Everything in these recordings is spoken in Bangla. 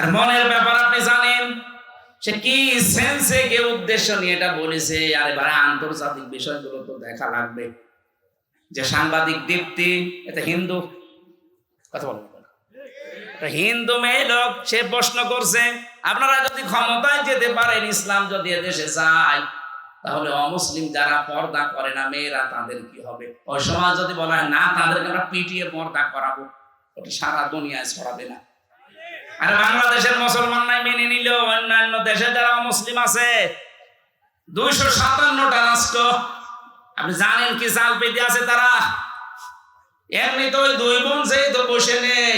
আর মনের ব্যাপার আপনি জানেন, সে কি সেন্সে কে উদ্দেশ্য নিয়ে এটা বলেছে, আর এবারে আন্তর্জাতিক বিষয়গুলো তো দেখা লাগবে। যে সাংবাদিক দীপ্তি, এটা হিন্দু। কথা বলব হিন্দু মেয়ে লোক, সে প্রশ্ন করছে, আপনারা যদি ক্ষমতায় যেতে পারেন, ইসলাম যদি এদেশে যায়, তাহলে অমুসলিম যারা পর্দা করে না, মেয়েরা তাদের কি হবে? ওই সমাজ যদি বলা হয় না, তাদেরকে আমরা পিটিয়ে পর্দা করাবো। ওটা সারা দুনিয়ায় ছড়াবে না। আর বাংলাদেশের মুসলমান নাই, মেনে নিল অন্যান্য দেশে যারা মুসলিম আছে, দুইশো সাতান্নটা রাষ্ট্র, আপনি জানেন কি জাল পেতে আছে তারা? এমনি তো ওই দুই বোন সেই তো বসে নেই।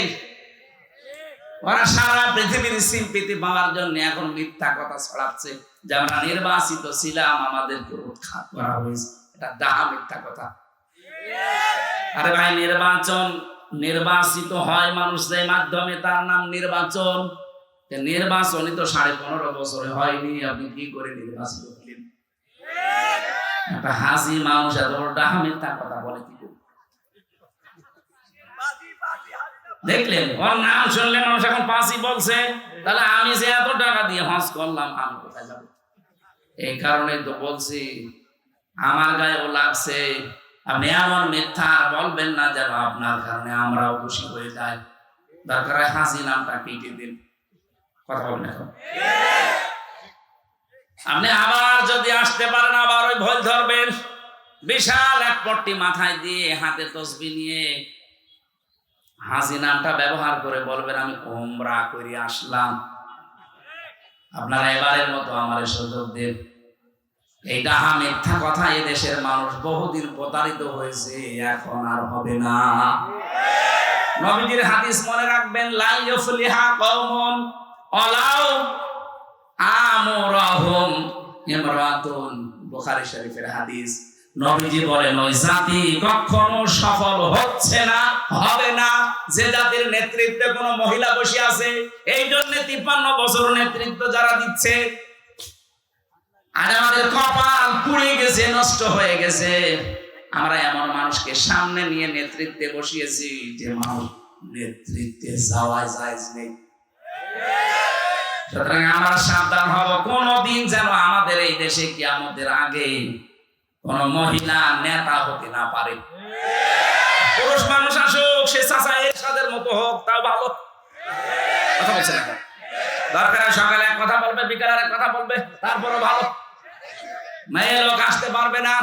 ওরা সারা পৃথিবীর সিম্পিতি পাওয়ার জন্য এখন মিথ্যা কথা ছড়াচ্ছে। যে আমরা নির্বাচিত ছিলাম, আমাদেরকে উৎখাত করা হয়েছে। এটা দাহা মিথ্যা কথা। আরে ভাই, নির্বাচন নির্বাচিত হয় মানুষদের মাধ্যমে, তার নাম নির্বাচন। নির্বাচনই তো সাড়ে পনেরো বছরে হয়নি, আপনি কি করে নির্বাচিত হলেন? একটা হাসি মানুষ এত বড় ডাহা মিথ্যা কথা বলে কি দেখলেন, ওর নাম শুনলে মানুষ এখন পাঁচই বলছে, তাহলে আমি যে এত টাকা দিয়ে হজ করলাম, আমি কোথায় যাব? এই কারণে তো বলছি, আমার গায়ে ও লাগছে আপনি এমন মিথ্যা বলবেন না যেন আপনার কারণে আমরাও খুশি হয়ে যাই। দরকার হাসি নামটা কেটে দিন। কথা বলবেন এখন। আপনি আবার যদি আসতে পারেন, আবার ওই ভয় ধরবেন। বিশাল এক পট্টি মাথায় দিয়ে হাতে তসবি নিয়ে হাসি নামটা ব্যবহার করে বলবেন, আমি ওমরা করে আসলাম। আপনারা এবারের মতো আমার সুযোগ দেন। এই ডাহা মিথ্যা কথা দেশের মানুষ বহুদিন প্রতারিত হয়েছে, এখন আর হবে না। নবীজির হাদিস মনে রাখবেন লাই ইফলিহা কওমুন অলাউ আমরাহুম ইমরাতুন। বুখারী শরীফের হাদিস। নবীজি বলেন, ওই জাতি কখনো সফল হচ্ছে না, হবে না। যে জাতির নেতৃত্বে কোনো মহিলা বসে আছে, এই জন্য তিপ্পান্ন বছর নেতৃত্ব যারা দিচ্ছে আর আমাদের কপাল পুড়ে গেছে, নষ্ট হয়ে গেছে। আমরা এমন মানুষকে সামনে নিয়ে নেতৃত্বে বসিয়েছি যে মানুষ নেতৃত্বে যাওয়া যায় নেই সুতরাং আমরা সাবধান হব। যেন আমাদের এই দেশে কি আমাদের আগে কোন মহিলা, নেতা হতে না পারে। পুরুষ মানুষ আসুক, সে চাচা এরশাদের মতো হোক, তাও ভালো। কথা বলছে না দরকার সকালে এক কথা বলবে, বিকালে এক কথা বলবে, তারপরও ভালো। মেয়ে লোক আসতে পারবে না।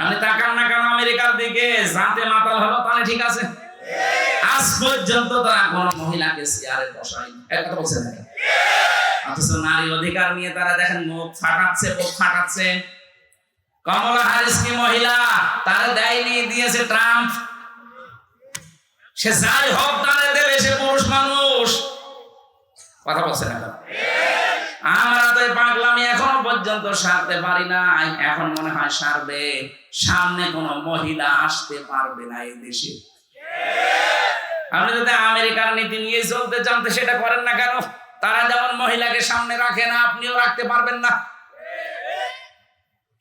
আপনি তাকান না কেন আমেরিকার দিকে? জাতে মাতাল হলো, তাহলে ঠিক আছে। আজ পর্যন্ত তারা কোন মহিলাকে চেয়ারে বসায়নি। এক কথা বলছে না অথচ নারী অধিকার নিয়ে তারা দেখেন মুখ ফাটাচ্ছে মুখ ফাটাচ্ছে। কমলা হারিস কি মহিলা? তারা দেয়নি, দিয়েছে ট্রাম্প। সে যাই হোক দেবে, সে পুরুষ মানুষ। কথা বলছে না আমরা তো পাগলামি এখনও পর্যন্ত সারতে পারি না এখন মনে হয় সারবে। সামনে কোনো মহিলা আসতে পারবে না এই দেশে। আপনি যদি আমেরিকার নীতি নিয়ে চলতে চান সেটা করেন না কেন? তারা যেমন মহিলাকে সামনে রাখে না, আপনিও রাখতে পারবেন না।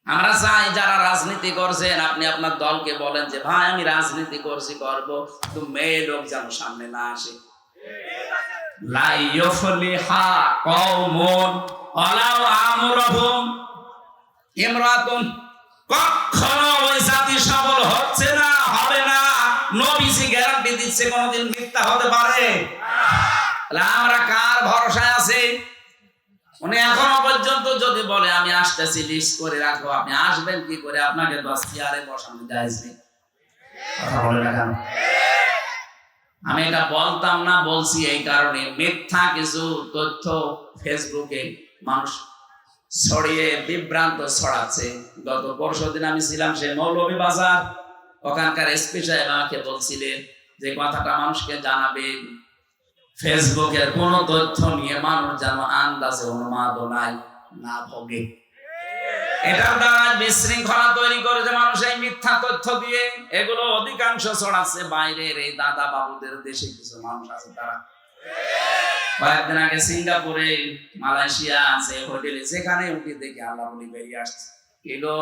আমরা চাই যারা রাজনীতি করছেন, আপনি আপনার দলকে বলেন যে, ভাই, আমি রাজনীতি করছি, করব। তো মেয়ে লোক যেন সামনে না আসে। লা ইউফলিহা কওমুন মিথ্যা হতে পারে। আমরা কার আছি? উনি এখনও পর্যন্ত যদি বলে, আমি আসতেছি লিস্ট করে রাখব আপনি আসবেন কি করে? আপনাকে চেয়ারে বসানো আমি এটা বলতাম না, বলছি এই কারণে। মিথ্যা কিছু তথ্য ফেসবুকে মানুষ ছড়িয়ে বিভ্রান্ত ছড়াচ্ছে। গত পরশু দিন আমি ছিলাম সে মৌলভী বাজার। ওখানকার সাহেব আমাকে বলছিলেন যে কথাটা মানুষকে জানাবে। ফেসবুকের কোন তথ্য নিয়ে মানুষ যেন আন্দাজে উন্মাদনায় না ভোগে। এটার দ্বারা বিশৃঙ্খলা তৈরি করে যে মানুষ এই মিথ্যা তথ্য দিয়ে। এগুলো অধিকাংশ ছড়াচ্ছে বাইরের এই দাদা বাবুদের দেশে। কিছু মানুষ আছে তারা কয়েকদিন আগে সিঙ্গাপুরে, মালয়েশিয়া আছে হোটেলে, যেখানে উঠে আল্লাহ বলি বেরিয়ে আসছে। এলো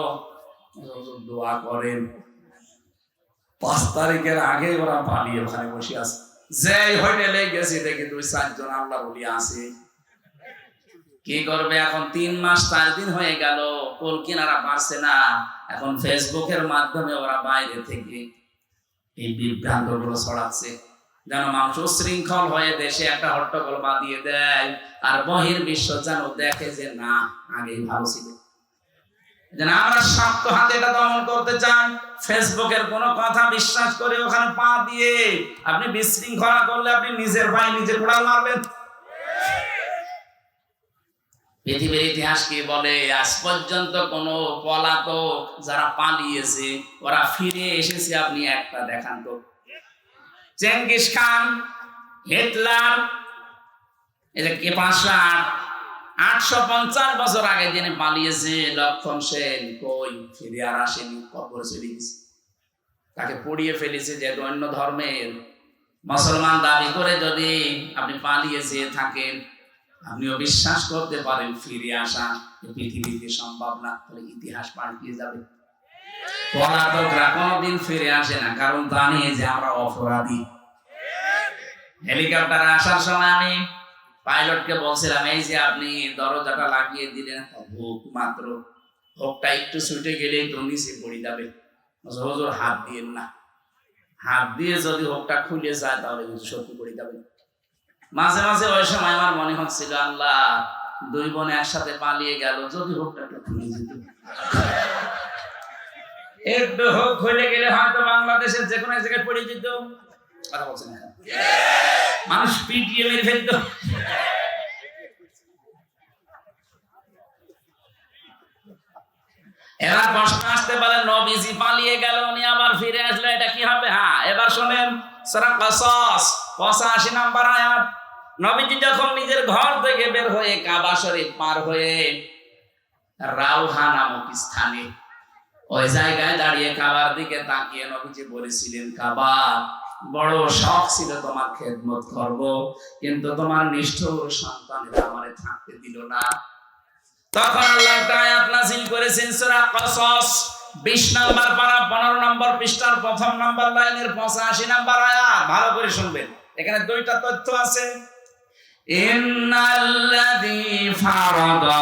দোয়া করেন। পাঁচ তারিখের আগে ওরা পালিয়ে ওখানে বসে আছে। যে হোটেলে গেছি, দেখি দুই, চারজন আল্লাহ বলি আছে। কি করবে এখন? তিন মাস চার দিন হয়ে গেল, কোল কিনারা পারছে না। এখন ফেসবুকের মাধ্যমে ওরা বাইরে থেকে এই বিভ্রান্তগুলো ছড়াচ্ছে। যেন মানুষ শৃঙ্খল হয়ে দেশে একটা হট্টগোল বাঁধিয়ে দেয়, আর বহির বিশ্ব যেন দেখে যে না, আগেই ভালো ছিল। যেন আমরা হাতে এটা দমন করতে চান, ফেসবুকের কোনো কথা বিশ্বাস করে ওখানে পা দিয়ে আপনি বিশৃঙ্খলা করলে আপনি নিজের নিজে কোড়াল মারবেন। পৃথিবীর ইতিহাস কি বলে? আজ পর্যন্ত কোন পলাতক যারা পালিয়েছে, ওরা ফিরে এসেছে, আপনি একটা দেখান তো। চেঙ্গিস খান, হিটলার এটা কি আট আটশো পঞ্চাশ বছর আগে যিনি পালিয়েছে লক্ষণ সেন, কই ফিরে আর আসেনি, কবর গেছে। তাকে পড়িয়ে ফেলেছে যে অন্য ধর্মের। মুসলমান দাবি করে যদি আপনি পালিয়ে যেয়ে থাকেন, আপনিও বিশ্বাস করতে পারেন, ফিরে আসা পৃথিবীতে সম্ভব না, তাহলে ইতিহাস পাল্টিয়ে যাবে। পলাতকরা কোনোদিন ফিরে আসে না, কারণ জানে যে আমরা অপরাধী। হেলিকপ্টারে আসার সময় আমি পাইলটকে বলছিলাম, এই যে আপনি দরজাটা লাগিয়ে দিলেন মাত্র। একটু ছুটে গেলেই তো নিচে পড়ে যাবে। হাত দিয়েন না। হাত দিয়ে যদি হুকটা খুলে যায়, তাহলে কিন্তু সত্যি পড়ে যাবে। মাঝে মাঝে ওই সময় আমার মনে হচ্ছিল, আল্লাহ, দুই বোন একসাথে পালিয়ে গেল, যদি হুকটা একটু খুলে যেত একটু হোক খুলে গেলে হয়তো বাংলাদেশের যে কোনো জায়গায় কথা বলছেন মানুষ ফেলতো। প্রশ্ন আসতে পারে, নবীজি পালিয়ে গেল, উনি আবার ফিরে আসলে, এটা কি হবে? হ্যাঁ এবার শোনেন, সারা পঁচাশি নাম্বার আয়াত। নবীজি যখন নিজের ঘর থেকে বের হয়ে কাবা শরীফ পার হয়ে রাউহা নামক স্থানে ওই জায়গায় দাঁড়িয়ে কাবার দিকে তাকিয়ে নবীজি বলেছিলেন, কাবা, বড় শখ ছিল তোমার খেদমত করব, কিন্তু তোমার নিষ্ঠুর সন্তানেরা আমারে থাকতে দিল না। তখন আল্লাহ আয়াত নাযিল করেছেন, সূরা কসস 20 নাম্বার পারা 15 নম্বর পৃষ্ঠার প্রথম নাম্বার লাইনের 85 নাম্বার আয়াত। ভালো করে শুনবেন, এখানে দুইটা তথ্য আছে। ইন্নাল্লাযী ফারাদা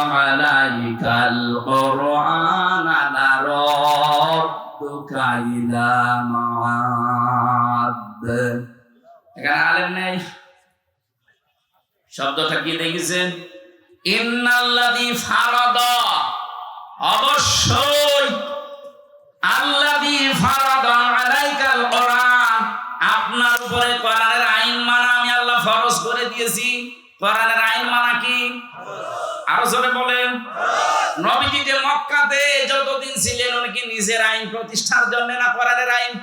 শব্দটা কি দেখেছেন, ইন্নাল্লাযী ফারাদা। অবশ্যই, আল্লাযী ফারাদা আলাইকাল কোরআন। আপনার উপরে কোরআনের আইন মানা, আমি আল্লাহ ফরজ করে দিয়েছি। কোরআনের আইন মানা কি? আরও জোরে বলেন। নবীজি মক্কাতে যতদিন ছিলেন, উনি কি নিজের আইন প্রতিষ্ঠার জন্য না কোরআনের আইন?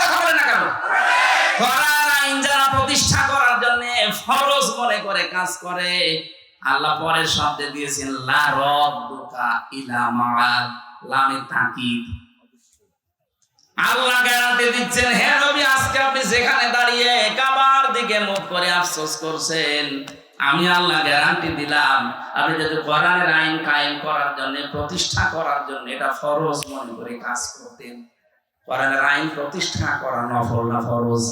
কথা বলেন না কেন? কোরআন আইন যারা প্রতিষ্ঠা করার জন্য ফরজ মনে করে কাজ করে, আল্লাহ পরের শব্দে দিয়েছেন, লা রব্বুকা ইলা মাআদ লামে তাকিদ। আল্লাহ গ্যারান্টি দিচ্ছেন, হে নবী, আজকে আপনি যেখানে দাঁড়িয়ে কাবার দিকে মুখ করে আফসোস করছেন। আমি আল্লাহ গ্যারান্টি দিলাম, আপনি যদি কোরআনের আইন কায়েম করার জন্য, প্রতিষ্ঠা করার জন্য এটা ফরজ মনে করে কাজ করতেন। কোরআনের আইন প্রতিষ্ঠা করা নফল না ফরজ?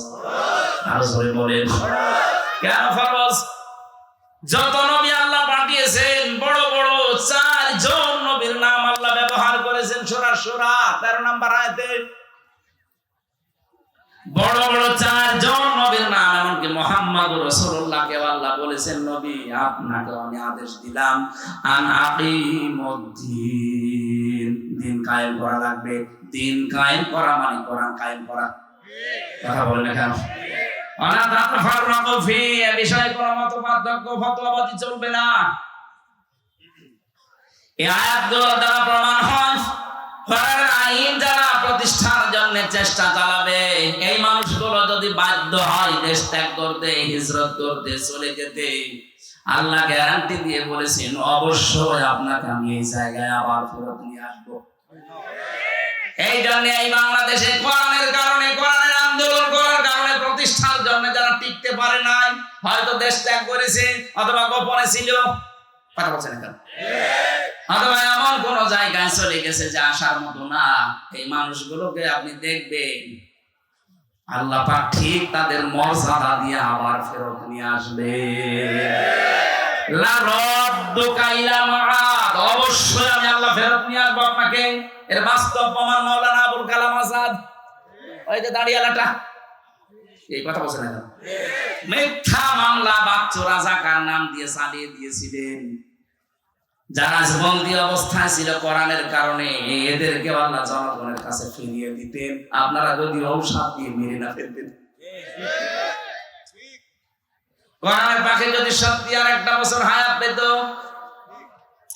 আরও জোরে বলেন। কেন ফরজ? যত নবী আল্লাহ পাঠিয়েছেন, বড় বড় চার জন নবীর নাম আল্লাহ ব্যবহার করেছেন, সোরা সোরা, তেরো নাম্বার আয়তে। বড় বড় চার জন নবীর নাম, এমনকি মোহাম্মদ রসুল্লাহকে আল্লাহ বলেছেন, নবী, আপনাকে আমি আদেশ দিলাম, আন আকিমুদ্দিন। দিন কায়েম করা লাগবে। দিন কায়েম করা মানে কোরআন কায়েম করা। কথা বলেন না কেন? অনাথ ফাররাকু ফি, এ বিষয়ে কোনো মত পার্থক্য ফতোয়াবাজি চলবে না। এই আয়াতগুলো দ্বারা প্রমাণ হয় কোরআনের আইন যারা প্রতিষ্ঠার জন্য চেষ্টা চালাবে, এই মানুষগুলো যদি বাধ্য হয় দেশ ত্যাগ করতে, হিজরত করতে, চলে যেতে, আল্লাহ গ্যারান্টি দিয়ে বলেছেন, অবশ্যই আপনাকে আমি এই জায়গায় আবার ফেরত নিয়ে আসব। এই জন্য এই বাংলাদেশে কোরআনের কারণে, কোরআনের আন্দোলন করার কারণে প্রতিষ্ঠার জন্য যারা টিকতে পারে নাই, হয়তো দেশ ত্যাগ করেছে অথবা গোপনে ছিল। কথা বলছেন কেন অথবা এমন কোন জায়গায় চলে গেছে যে আসার মতো না। এই মানুষগুলোকে আপনি দেখবেন। আল্লাহ পাক ঠিক তাদের মর্যাদা দিয়ে আবার ফেরত নিয়ে আসবে। অবশ্যই আমি আল্লাহ ফেরত নিয়ে আপনাকে। এর বাস্তব প্রমাণ মাওলানা আবুল কালাম আজাদ। ওই যে দাঁড়িয়ালাটা। এই কথা বলছেন মিথ্যা মামলা বাচ্চু রাজাকার নাম দিয়ে চালিয়ে দিয়েছিলেন। যারা জীবন্দী অবস্থায় ছিল কোরআনের কারণে এদেরকে আল্লাহ জনগণের কাছে ফিরিয়ে দিতেন, আপনারা যদি ঔষধ দিয়ে মেরে না ফেলতেন। কোরআনের পাখি যদি সত্যি আর একটা বছর হায়াত পেত,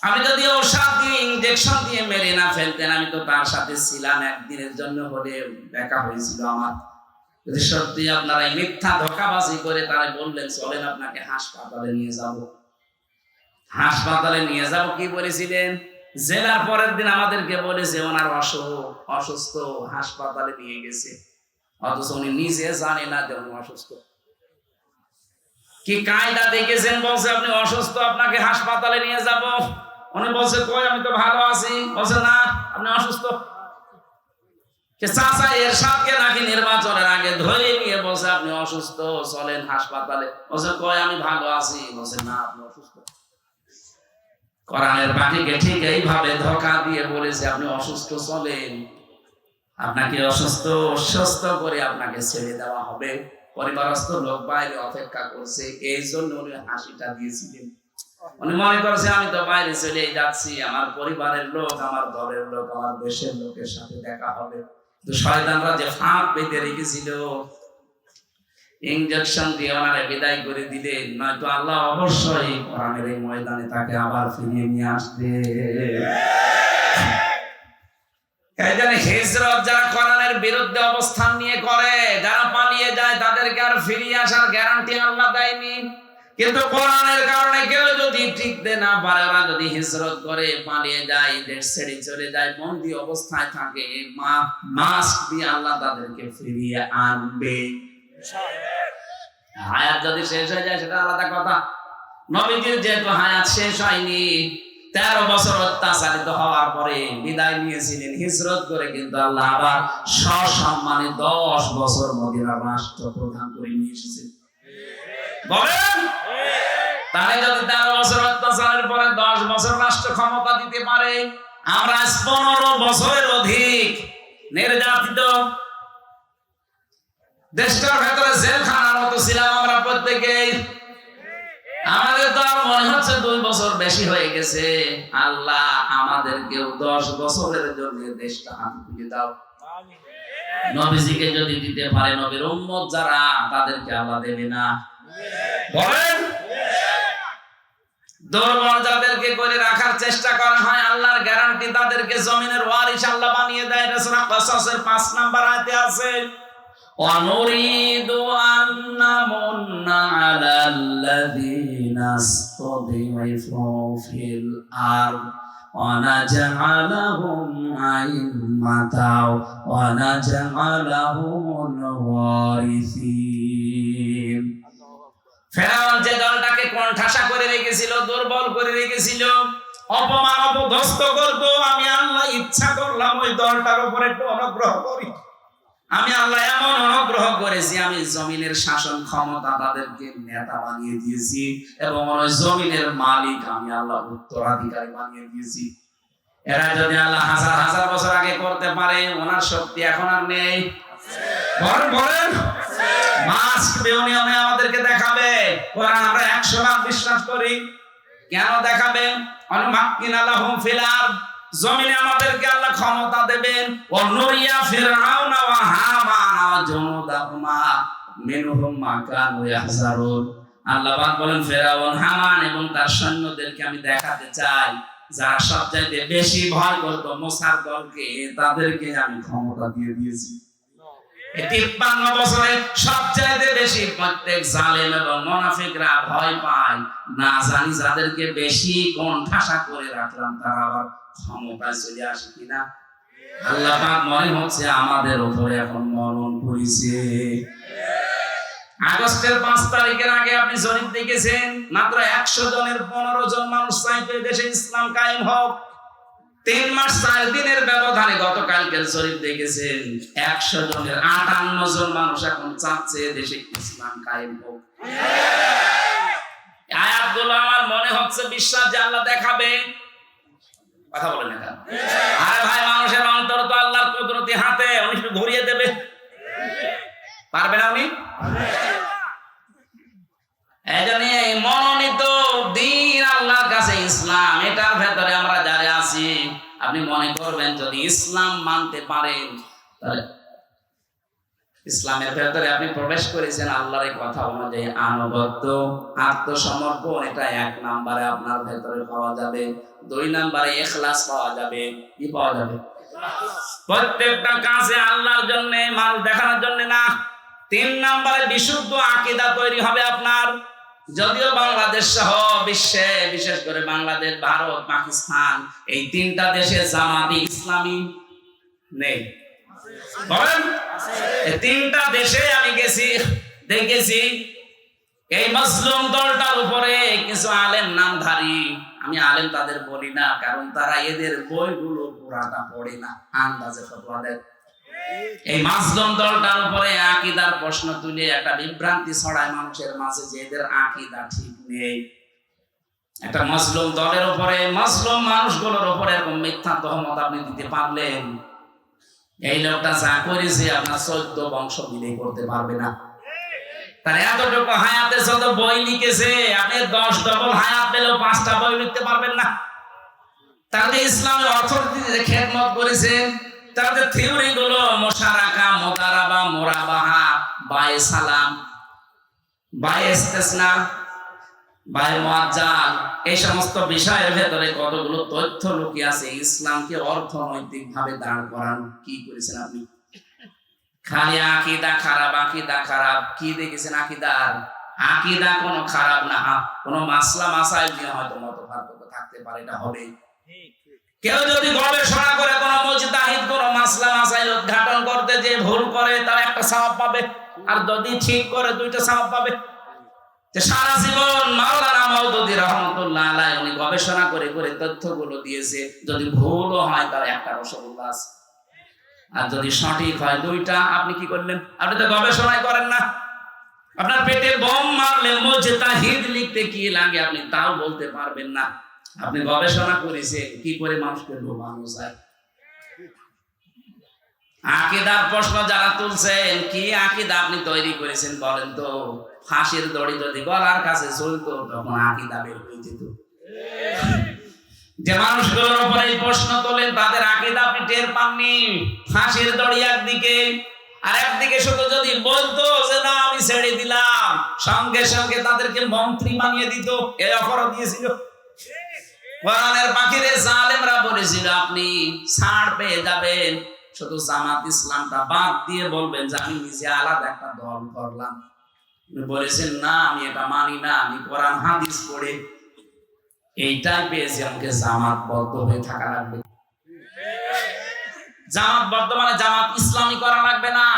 আমি যদি দিয়ে ইঞ্জেকশন দিয়ে মেরে না ফেলতেন, আমি তো তার সাথে ছিলাম একদিনের জন্য, হলে দেখা হয়েছিল আমার। যদি সত্যি আপনারা মিথ্যা ধোকাবাজি করে তারা বললেন, চলেন আপনাকে হাসপাতালে নিয়ে যাব। হাসপাতালে নিয়ে যাব কি বলেছিলেন? জেলার পরের দিন আমাদেরকে বলেছে ওনার অসুখ, অসুস্থ হাসপাতালে নিয়ে গেছে। অথচ উনি নিজে জানে না যে অসুস্থ। কি কায়দা দেখেছেন? বলছে, আপনি অসুস্থ, আপনাকে হাসপাতালে নিয়ে যাব। উনি বলছে, কই, আমি তো ভালো আছি। বলছে, না, আপনি অসুস্থ। চাচা এর সাথে নাকি নির্বাচনের আগে ধরে নিয়ে বলছে, আপনি অসুস্থ, চলেন হাসপাতালে। বলছে, কই, আমি ভালো আছি। বলছে, না, আপনি অসুস্থ। কোরআনের বাণীকে ঠিক এইভাবে ধোকা দিয়ে বলেছে আপনি অসুস্থ চলেন। আপনাকে অসুস্থ সুস্থ করে আপনাকে ছেড়ে দেওয়া হবে। পরিবারস্থ লোক বাইরে অপেক্ষা করছে। এই জন্য উনি হাসিটা দিয়েছিলেন। উনি মনে করছে, আমি তো বাইরে যাচ্ছি। আমার পরিবারের লোক, আমার দলের লোক, আমার দেশের লোকের সাথে দেখা হবে। তো শয়তানরা যে ফাঁক পেতে রেখেছিল ইঞ্জেকশন দিয়ে ওনারে বিদায় করে দিলেন। নয়তো আল্লাহ অবশ্যই কোরআনের এই ময়দানে তাকে আবার ফিরিয়ে নিয়ে আসবে। জন্য হিজরত যারা কোরআনের বিরুদ্ধে অবস্থান নিয়ে করে, যারা পালিয়ে যায়, তাদেরকে আর ফিরিয়ে আসার গ্যারান্টি আল্লাহ দেয়নি। কিন্তু কোরআনের কারণে কেউ যদি টিকতে না পারে, ওরা যদি হিজরত করে পালিয়ে যায়, দেশ ছেড়ে চলে যায়, বন্দি অবস্থায় থাকে, মা মাস্ক দিয়ে আল্লাহ তাদেরকে ফিরিয়ে আনবে। হায়াত যদি শেষ হয়ে যায়, সেটা আলাদা কথা। নবীজির যেহেতু হায়াত শেষ হয়নি, তেরো বছর অত্যাচারিত হওয়ার পরে বিদায় নিয়েছিলেন, হিজরত করে কিন্তু আল্লাহ আবার সসম্মানে দশ বছর মদিনার রাষ্ট্র প্রধান করে নিয়ে এসেছেন বলেন? তাহলে যদি তেরো বছর অত্যাচারের পরে দশ বছর রাষ্ট্র ক্ষমতা দিতে পারে, আমরা পনেরো বছরের অধিক নির্যাতিত দেশটার ভেতরে জেলখানার মতো ছিলাম আমরা প্রত্যেকেই। আমাদের তো আর মনে হচ্ছে দুই বছর বেশি হয়ে গেছে। আল্লাহ আমাদেরকেও দশ বছরের জন্য দেশটা হাতে তুলে দাও। নবীজিকে যদি দিতে পারে নবীর যারা, তাদেরকে আল্লাহ দেবে না। বলেন? দুর্বল যাদেরকে করে রাখার চেষ্টা করা হয়, আল্লাহর গ্যারান্টি তাদেরকে জমিনের ওয়ারিশ আল্লাহ বানিয়ে দেয়। সূরা কসসের 5 নাম্বার আয়াতে আছে। ونريد أن نمن على الذين استضعفوا في الأرض ونجعلهم أئمة ونجعلهم الوارثين ফেরাউন যে দলটাকে কণ্ঠাসা করে রেখেছিল দুর্বল করে রেখেছিল অপমান অপদস্থ করতো আমি আল্লাহ ইচ্ছা করলাম ওই দলটার উপর একটু অনুগ্রহ করি আমি আল্লাহ এমন অনুগ্রহ করেছি, আমি জমিনের শাসন ক্ষমতা তাদেরকে নেতা বানিয়ে দিয়েছি এবং জমিনের মালিক আমি আল্লাহ উত্তরাধিকারী বানিয়ে দিয়েছি। এরা যদি আল্লাহ হাজার হাজার বছর আগে করতে পারে, ওনার শক্তি এখন আর নেই। বলেন মাস্ক বেউনিয়মে আমাদেরকে দেখাবে। কোরআন আমরা একশো বিশ্বাস করি। কেন দেখাবে? অনুমাক্কিন আল্লাহুম ফিলার জমিনে আমাদেরকে আল্লাহ ক্ষমতা দেবেন। ও নরিয়া, ফিরআউনা ওয়া হামানা ওয়া জুনুদাহুমা, মিনহুম মা কানু ইয়াহজারুন। আল্লাহ পাক বলেন ফেরাউন হামান এবং তার সৈন্যদেরকে আমি দেখাতে চাই, যারা সবচাইতে বেশি ভয় করতো মোসার দলকে, তাদেরকে আমি ক্ষমতা দিয়ে দিয়েছি। তিপ্পান্ন বছরে সবচাইতে বেশি প্রত্যেক জালেম এবং ভয় পায়। না জানি যাদেরকে বেশি কণ্ঠাসা করে রাখলাম তারা আবার ক্ষমতায় চলে আসে কিনা? আল্লাহ মনে হচ্ছে আমাদের উপরে এখন মরণ করেছে। আগস্টের পাঁচ তারিখের আগে আপনি জরিপ দেখেছেন, মাত্র একশো জনের পনেরো জন মানুষ চাইতো দেশে ইসলাম কায়েম হোক। তিন মাস চার দিনের ব্যবধানে গতকালকের শরীফ দেখেছেন, একশো জনের আটান্ন জন মানুষ এখন চাচ্ছে দেশে ইসলাম কায়েম হোক। আয়াতগুলো আমার মনে হচ্ছে বিশ্বাস যে আল্লাহ দেখাবে কথা বলেন না আরে ভাই, মানুষের অন্তর তো আল্লাহর কুদরতি হাতে, উনি শুধু ঘুরিয়ে দেবে। পারবে না উনি? এজন্য মনোনীত দিন আল্লাহর কাছে ইসলাম, এটার ভেতরে আমরা যারা আছি, আপনি মনে করবেন যদি ইসলাম মানতে পারেন, তাহলে ইসলামের ভেতরে আপনি প্রবেশ করেছেন আল্লাহর কথা অনুযায়ী আনুগত্য, আত্মসমর্পণ, এটা এক নাম্বারে আপনার ভেতরে পাওয়া যাবে। দুই নাম্বারে এখলাস পাওয়া যাবে। কি পাওয়া যাবে? প্রত্যেকটা কাজে আল্লাহর জন্য, মানুষ দেখানোর জন্য না। তিন নাম্বারে বিশুদ্ধ আকিদা তৈরি হবে আপনার। যদিও বাংলাদেশ সহ বিশ্বে, বিশেষ করে বাংলাদেশ, ভারত, পাকিস্তান, এই তিনটা দেশে জামাতি ইসলামী নেই। তিনটা দেশে আমি গেছি, দেখেছি, এই মাসলুম দলটার উপরে কিছু আলেম নামধারী। আমি আলেম তাদের বলি না, কারণ তারা এদের বইগুলো পুরাটা পড়ে না, আন্দাজে ফতোয়া দেয়। এই মাসলুম দলটার উপরে আকিদার প্রশ্ন তুলে একটা বিভ্রান্তি ছড়ায় মানুষের মাঝে যে এদের আকিদা ঠিক নেই। একটা মাসলুম দলের উপরে, মাসলুম মানুষগুলোর উপরে এরকম মিথ্যা তহমত আপনি দিতে পারলেন। এই লোকটা যা করেছে, আপনার চোদ্দ বংশ মিলে করতে পারবে না। তার এতটুকু হায়াতে যত বই লিখেছে, আপনি দশ ডবল হায়াত পেলেও পাঁচটা বই লিখতে পারবেন না। তাহলে ইসলামের অর্থনীতিতে খেদমত করেছেন তাদের থিওরি গুলো মোশারাকা মোদারাবা মোরাবাহা, বায়ে সালাম, বায়ে ইস্তেসনা এই সমস্ত বিষয়ের ভেতরে কতগুলো তথ্য লুকিয়ে আছে? ইসলামকে দাঁড় করান, কি করেছেন আপনি? খালি আকিদা খারাপ আকিদা খারাপ। কি দেখেছেন আকিদার? আকিদা কোনো খারাপ না কোনো মাসলা নিয়ে হয়তো মত পার্থক্য থাকতে পারে, এটা হবে। কেউ যদি গবেষণা করে কোন মুজতাহিদ কোন মাসলা মাসাইল উদ্ঘাটন করতে যে ভুল করে, তার একটা সওয়াব পাবে। আর যদি ঠিক করে দুইটা সওয়াব পাবে। যে সারা জীবন মাওলানা মাওদুদি রহমতুল্লাহ আলাইহি উনি গবেষণা করে করে তথ্যগুলো দিয়েছে, যদি ভুলও হয় তার একটা রসগোল্লা আছে। আর যদি সঠিক হয় দুইটা, আপনি কি করলেন? আপনি তো গবেষণাই করেন না। আপনার পেটে বম মারলে মুজতাহিদ লিখতে কি লাগে আপনি তাও বলতে পারবেন না। আপনি গবেষণা করেছেন কি করে মানুষকে ডোবানো যায়? আকিদার প্রশ্ন যারা তুলছেন, কি আকিদা আপনি তৈরি করেছেন বলেন তো? ফাঁসির দড়ি যদি গলার কাছে চলতো তখন আকিদা বের হয়ে যেত। যে মানুষগুলোর উপরে এই প্রশ্ন তোলেন, তাদের আকিদা আপনি টের পাননি? ফাঁসির দড়ি একদিকে, আর একদিকে শুধু যদি বলতো যে না, আমি ছেড়ে দিলাম, সঙ্গে সঙ্গে তাদেরকে মন্ত্রী বানিয়ে দিত এই অফারও দিয়েছিল। কোরআনের পাখিরে জালেমরা বলেছিল, আপনি ছাড় পেয়ে যাবেন। শুধু জামাত ইসলামটা বাদ দিয়ে বলবেন যে, আমি নিজে আলাদা একটা দল করলাম। বলেছেন, না, আমি এটা মানি না, আমি কোরআন, হাদিস পড়ে। এইটাই পেয়েছি আমাকে জামাত বদ্ধ হয়ে থাকা লাগবে। জামাত বদ্ধ মানে জামাত ইসলামী করা লাগবে না।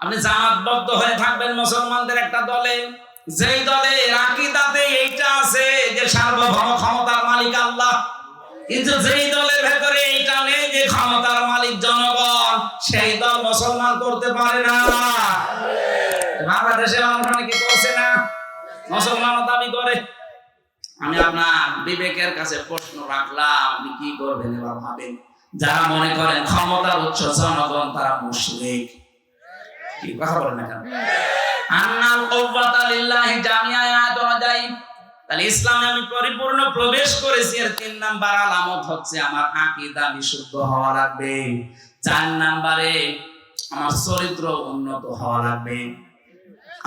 আপনি জামাত বদ্ধ হয়ে থাকবেন মুসলমানদের একটা দলে। যেই দলে আকিদাতে এইটা আছে যে সার্বভৌম ক্ষমতার মালিক আল্লাহ। কিন্তু যেই দলের ভেতরে এইটা নেই যে ক্ষমতার মালিক জনগণ, সেই দল মুসলমান করতে পারে না। বাংলাদেশের মানুষ অনেকে করছে না? মুসলমানও দাবি করে। আমি আপনার বিবেকের কাছে প্রশ্ন রাখলাম, আপনি কি করবেন এবার ভাবেন? যারা মনে করেন ক্ষমতার উৎস জনগণ, তারা মুশরিক। কি কথা বলেন না আন্নাল কুওয়াতা লিল্লাহি জামিআ আয়াত অনুযায়ী, তাহলে ইসলামে আমি পরিপূর্ণ প্রবেশ করেছি, এর তিন নাম্বার আলামত হচ্ছে আমার আকীদা বিশুদ্ধ হওয়া লাগবে। চার নাম্বারে আমার চরিত্র উন্নত হওয়া লাগবে।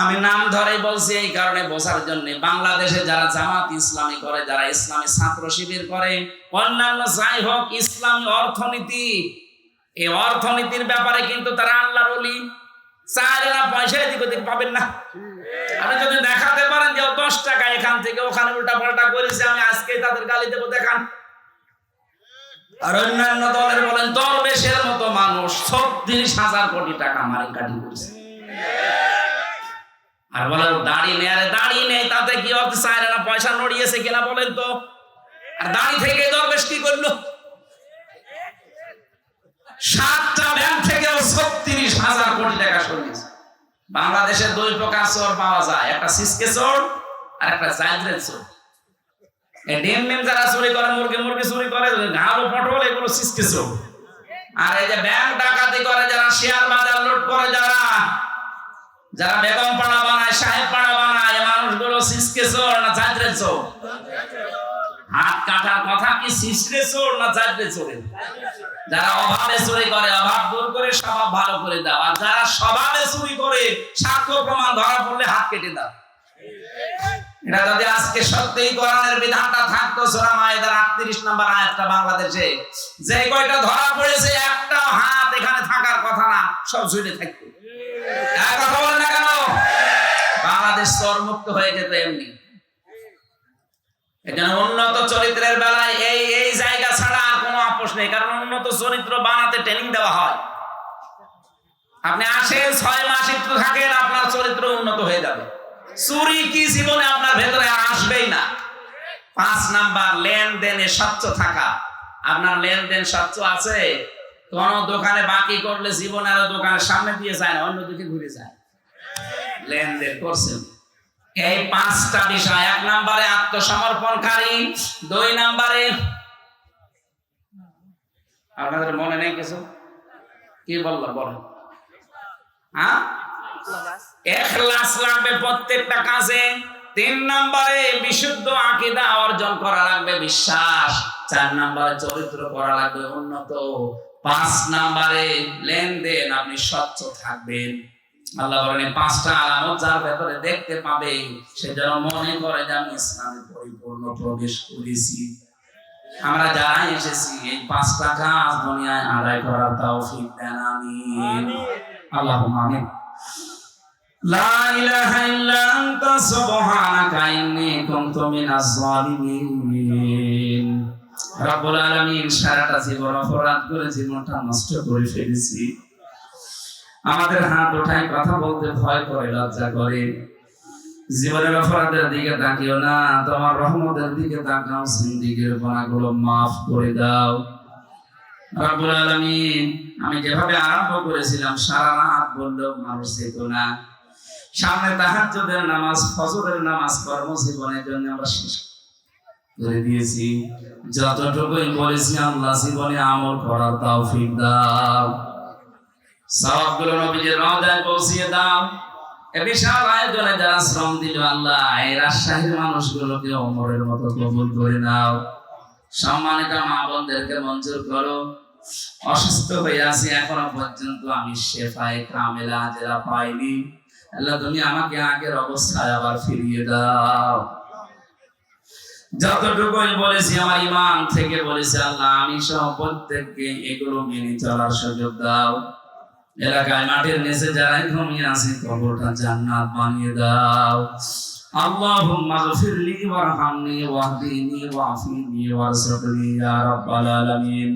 আমি নাম ধরে বলছি এই কারণে বোঝার জন্য, বাংলাদেশে যারা জামাত ইসলামী করে, যারা ইসলামী ছাত্র শিবির করে, অন্যান্য যাই হোক ইসলামী অর্থনীতি, এই অর্থনীতির ব্যাপারে কিন্তু তারা আল্লাহর অলি চাইলে পয়সা এদিক ওদিক পাবেন না। আপনি যদি দেখাতে পারেন যে দশ টাকা এখান থেকে ওখানে উল্টা পাল্টা করেছে, আমি আজকে তাদের গালি দেবো, দেখান। আর অন্যান্য দলের বলেন, দল বেশের মতো মানুষ ছত্রিশ হাজার কোটি টাকা মারি কাটি করছে। আর বলে দাড়ি নেই, আরে দাড়ি নেই, তাতে কি অর্থ? চায় না পয়সা নড়িয়েছে কিনা বলেন তো? আর দাড়ি থেকে দরবেশ কি করল? সাতটা ব্যাংক থেকেও ছত্রিশ হাজার কোটি টাকা সরিয়েছে। বাংলাদেশে দুই প্রকার চোর পাওয়া যায়, একটা সিসকে চোর আর একটা জাইদ্রের চোর। ডিম মিম যারা চুরি করে, মুরগি মুরগি চুরি করে ঘালো পটল, এগুলো সিসকে চোর। আর এই যে ব্যাংক ডাকাতি করে, যারা শেয়ার বাজার লুট করে, যারা যারা বেগম পাড়া বানায়, সাহেব পাড়া বানায় মানুষগুলো সিসকে চোর না জাইদ্রের চোর? হাত কাটার কথা কি সিসরে চোর না জাইদ্রে চোরের? যারা অভাবে চুরি করে, অভাব দূর করে, স্বভাব ভালো করে দাও। আর যারা স্বভাবে চুরি করে, সাক্ষ্য প্রমাণ ধরা পড়লে হাত কেটে দাও। এটা যদি আজকে সত্যিই কোরআনের বিধানটা থাকতো, সূরা মায়েদার 38 নম্বর আয়াতটা বাংলাদেশে, যে কয়টা ধরা পড়েছে একটা হাত এখানে থাকার কথা না, সব ঝুলে থাকতো। এক কথা না কেন হয়ে যেত এমনি। এখানে উন্নত চরিত্রের বেলায় এই এই জায়গা ছাড়া আর কোনো আপোষ নেই, কারণ উন্নত চরিত্র বানাতে ট্রেনিং দেওয়া হয়। আপনি আসেন, ছয় মাস একটু থাকেন, আপনার চরিত্র উন্নত হয়ে যাবে। চুরি কি জীবনে আপনার ভেতরে আসবেই না। পাঁচ নাম্বার, লেনদেনে স্বচ্ছ থাকা। আপনার লেনদেন স্বচ্ছ আছে? কোন দোকানে বাকি করলে জীবন আরও দোকানের সামনে দিয়ে যায় না অন্য দিকে ঘুরে যায়। লেনদেন এই পাঁচটা বিষয়, এক নম্বরে আত্মসমর্পণকারী, দুই নম্বরে আপনাদের মনে নেই কিছু? কি হ্যাঁ? লাগবে প্রত্যেকটা কাজে। তিন নম্বরে বিশুদ্ধ আকীদা অর্জন করা লাগবে, বিশ্বাস। চার নম্বরে চরিত্র করা লাগবে উন্নত। পাঁচ নম্বরে লেনদেন, আপনি স্বচ্ছ থাকবেন। আল্লাহ বলেন পাঁচটা আলামত যার ব্যাপারে দেখতে পাবে, সে যেন মনে করে যে আমি ইসলামে পরিপূর্ণ প্রবেশ করেছি। আমরা যারা এসেছি, এই পাঁচটা কাজ দুনিয়ায় আদায় করার তৌফিক দেন, আমিন। আল্লাহ আমিন। লা ইলাহা ইল্লা আনতা, সুবহানাকা ইন্নী কুনতু মিনাজ জালিমিন রব্বুল আলামিন সারাটা জীবন অপরাধ করে জীবনটা নষ্ট করে ফেলেছি। আমাদের হাত ওঠায় কথা বলতে ভয় করে, লজ্জা করে। জীবনের অপরাধের দিকে তাকিও না, তোমার রহমতের দিকে তাকাও, সিন্দিকের গুণাগুলো মাফ করে দাও। রব্বুল আলামিন, আমি যেভাবে আরম্ভ করেছিলাম, সারা রাত বললেও মানুষ যেত না। সামনে তাহাজ্জুদের নামাজ, ফজরের নামাজ, কর্মজীবনের জন্য আমরা শেষ করে দিয়েছি। যতটুকুই বলেছি, আল্লাহ জীবনে আমল করার তৌফিক দাও। সবগুলো নবীজির রওজায় পৌঁছিয়ে দাও। এ বিশাল আয়োজনে যারা শ্রম দিল আল্লাহ, এই রাজশাহীর মানুষগুলোকে অমরের মতো কবুল করে নাও। সম্মানিত মা বোনদেরকে মঞ্জুর করো। অসুস্থ হয়ে আছি, এখনও পর্যন্ত আমি শেফায় কামেলা পাইনি। আল্লাহ, তুমি আমাকে আগের অবস্থায় আবার ফিরিয়ে দাও। যতটুকুই বলেছি, আমার ইমান থেকে বলেছি আল্লাহ, আমি সহ প্রত্যেককে এগুলো মেনে চলার সুযোগ দাও। এলাকায় মাটির নিচে যারাই ঘুমিয়ে আছে কবরটা জান্নাত বানিয়ে দাও اللهم اغفر لي وارحمني واهدني وعافني وارزقني يا رب العالمين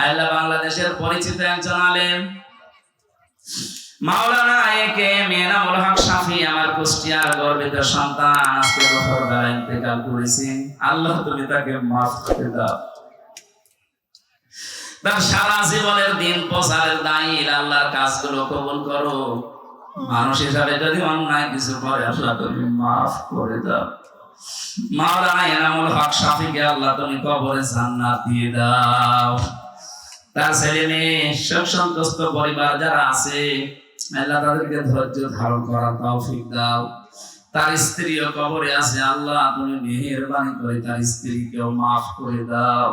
আল্লাহ বাংলাদেশের পরিচিত একজন আলেম মাওলানা একে মেনামুল হক শাফি আমার কুষ্টিয়ার গর্বিত সন্তান আজকে বছর বেলা ইন্তেকাল করেছেন আল্লাহ তুমি তাকে মাফ করে দাও তার সারা জীবনের দিন প্রচারের দায়িত্ব আল্লাহর কাজগুলো কবুল করো। মানুষ হিসাবে যদি অন্যায় কিছু করে, আল্লাহ তুমি মাফ করে দাও। এনামুল হক শাফিকে আল্লাহ তুমি কবরে জান্নাত দিয়ে দাও। তার ছেলে মেয়ে সব সন্তুষ্ট পরিবার যারা আছে, আল্লাহ তাদেরকে ধৈর্য ধারণ করার তৌফিক দাও। তার স্ত্রীও কবরে আছে, আল্লাহ তুমি মেহেরবানি করে তার স্ত্রীকেও মাফ করে দাও।